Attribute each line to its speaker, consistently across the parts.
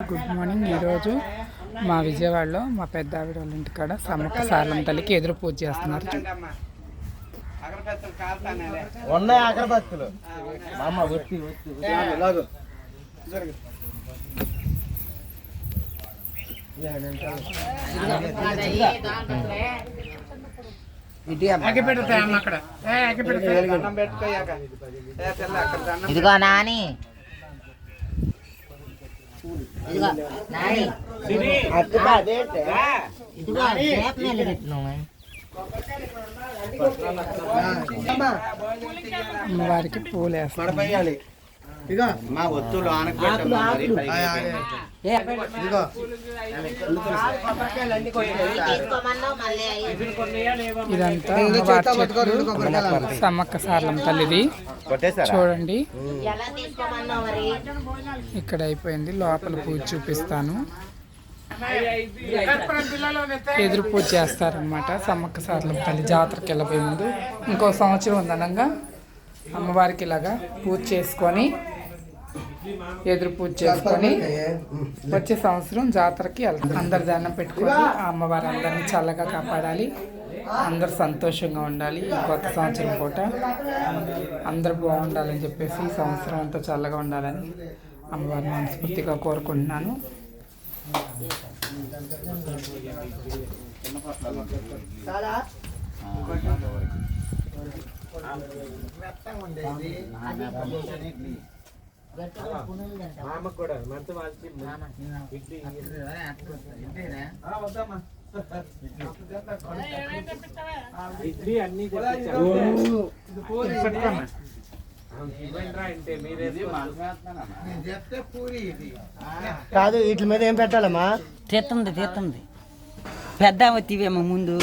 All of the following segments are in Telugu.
Speaker 1: Good morning. ఈరోజు మా విజయవాడలో మా పెద్ద ఆవిడ వాళ్ళ ఇంటికాడ సమ్మక్క సారలం తల్లికి ఎదురు పూజ చేస్తున్నారు.
Speaker 2: ఉన్నాయి అగరబత్తులు. మా అమ్మ ఒత్తి ఒత్తి ఇలాగో.
Speaker 3: ఇదిగో నాని.
Speaker 1: అమ్మవారికి పూలు
Speaker 2: మడపయ్యాలి ఇక మా
Speaker 3: మళ్ళీ
Speaker 1: ఇదంతా సమ్మక్క సారలం తల్లిది. చూడండి. ఇక్కడ అయిపోయింది. లోపల పూజ చూపిస్తాను. ఎదురు పూజ చేస్తారనమాట సమ్మక్క సారలం తల్లి జాతరకి వెళ్ళబోయే ముందు. ఇంకో సంవత్సరం ఉందనంగా అమ్మవారికి ఇలాగా పూజ చేసుకొని ఎదురు పూజ చేసుకొని వచ్చే సంవత్సరం జాతరకి వెళ్తాం. అందరు దండం పెట్టుకొని ఆ అమ్మవారు అందరిని చల్లగా కాపాడాలి. అందరు సంతోషంగా ఉండాలి ఈ కొత్త సంవత్సరం పూట. అందరు బాగుండాలని చెప్పేసి ఈ సంవత్సరం అంతా చల్లగా ఉండాలని అమ్మవారిని మనస్ఫూర్తిగా కోరుకుంటున్నాను.
Speaker 2: కాదు వీటి మీద ఏం పెట్టాలమ్మా?
Speaker 4: తీస్తుంది తీస్తుంది పెద్ద తీవేమో ముందు?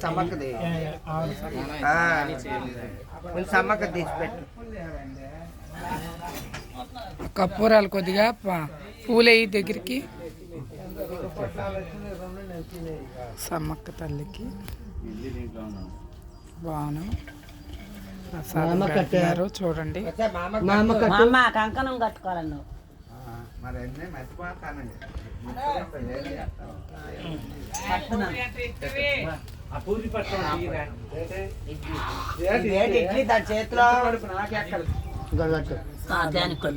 Speaker 2: సమ్మక్కది సమ్మక్క తీసి పెట్టు.
Speaker 1: కప్పూరాలు కొద్దిగా ప- పూలేయి దగ్గరికి. సమ్మక్క తల్లికి బాను ప్రసాదం పెడుతున్నారు. చూడండి.
Speaker 4: మా అమ్మ కంకణం కట్టుకోవాలి నువ్వు.
Speaker 2: ఇడ్లీ దాని చేతిలో?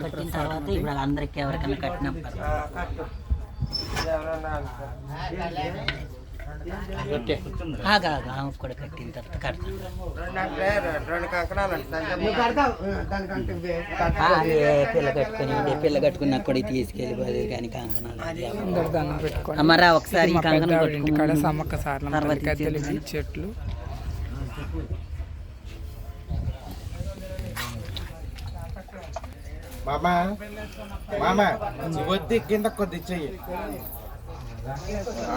Speaker 4: కట్టిన తర్వాత ఇప్పుడు అందరికి ఎవరికైనా కట్టినప్పుడు ఆగా ఆమెకు కూడా కట్టిన తర్వాత కడతాను పిల్ల కట్టుకుని పిల్ల కట్టుకున్నా కూడా తీసుకెళ్ళిపోదు కానీ కంకణాలు అమ్మరా ఒకసారి కంకణం కట్టుకుని
Speaker 1: సమ్మక్క
Speaker 4: తర్వాత
Speaker 1: చెట్లు
Speaker 2: మామ మామ వద్ది కింద కొద్ది చెయ్యి.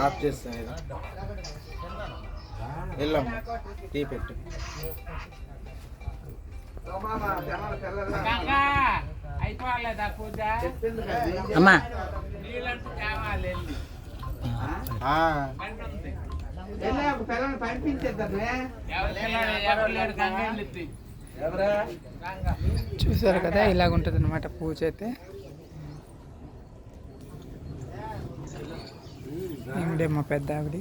Speaker 2: ఆఫ్ చేస్తాను. వెళ్ళమ్మా టీ పెట్టు.
Speaker 4: అమ్మా.
Speaker 2: ఆ,
Speaker 1: చూసారు కదా ఇలాగ ఉంటుంది అనమాట పూజ అయితే. ఈవిడే మా పెద్ద ఆవిడ.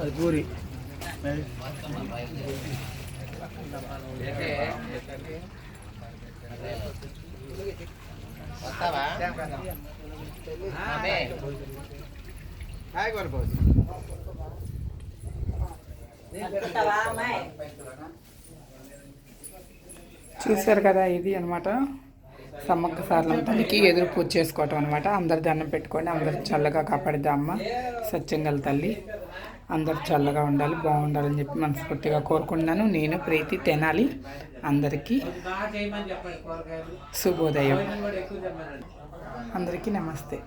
Speaker 2: అది హాయ్
Speaker 1: చూసారు కదా ఇది అనమాట సమ్మక్క సార్లం తల్లికి ఎదురు పూజ చేసుకోవటం అనమాట అందరు దండం పెట్టుకొని అందరు చల్లగా కాపాడిద్ది అమ్మ. సత్యంగల తల్లి. అందరు చల్లగా ఉండాలి బాగుండాలని చెప్పి మనస్ఫూర్తిగా కోరుకుంటున్నాను. నేను ప్రీతి తెనాలి అందరికీ శుభోదయం. అందరికీ నమస్తే.